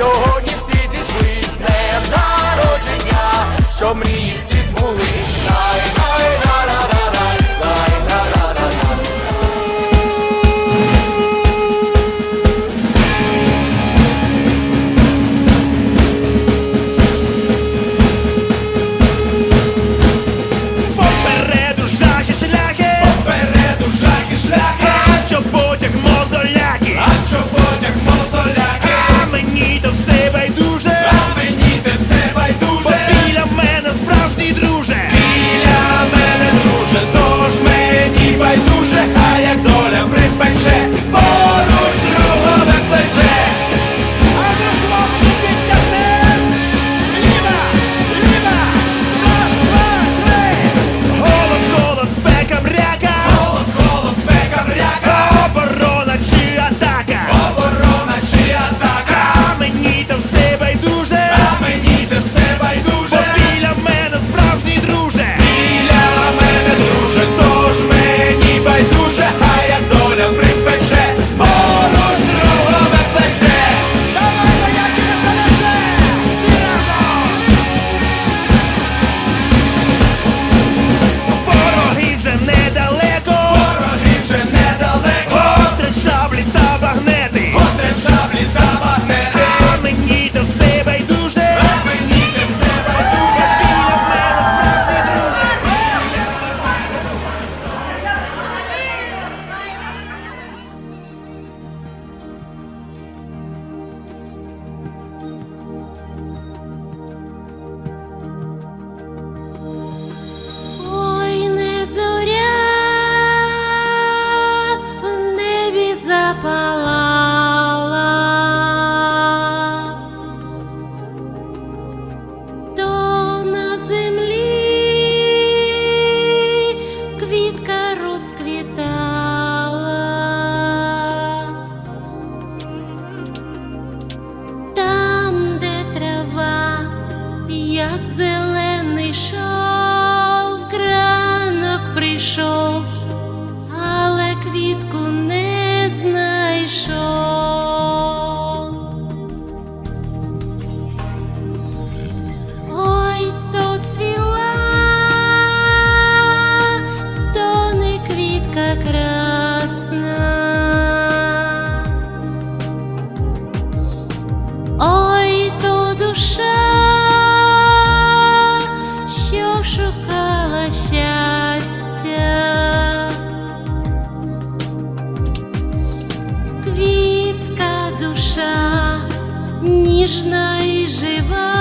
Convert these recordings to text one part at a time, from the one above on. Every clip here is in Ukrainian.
Сьогодні всі зійшлись з днем народження, що мрії ніжна і жива.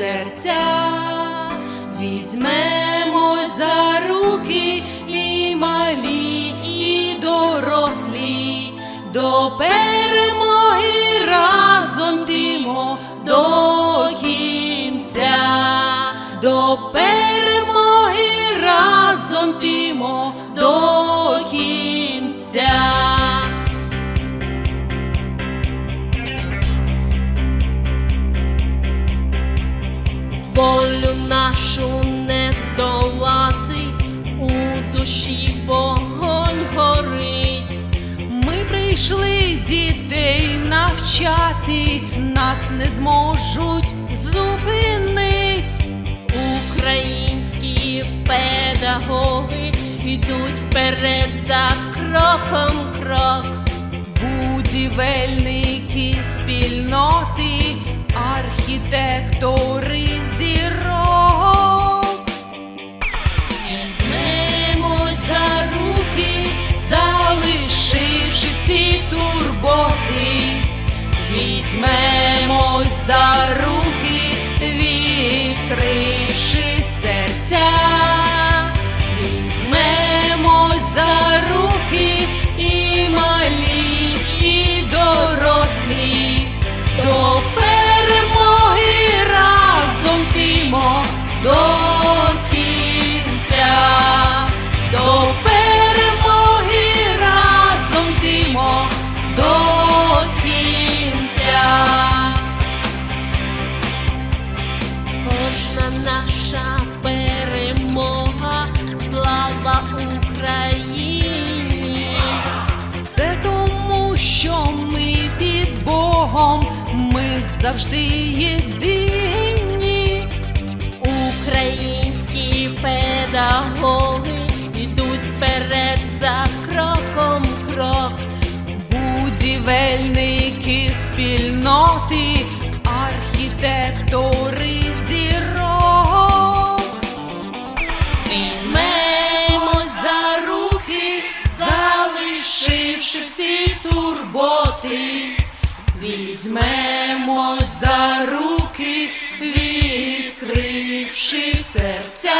Серця, візьмемо за руки і малі, і дорослі, до перемоги разом димо до навчати, нас не зможуть зупинить. Українські педагоги йдуть вперед за кроком крок будівельники спільноти, архітектори зірок. Візьмемось за руки, відкривши завжди єдині. Українські педагоги йдуть вперед за кроком крок. Будівельники спільноти, архітектори зірок. Візьмемось за руки, залишивши всі турботи, візьмемось за руки, відкривши серця,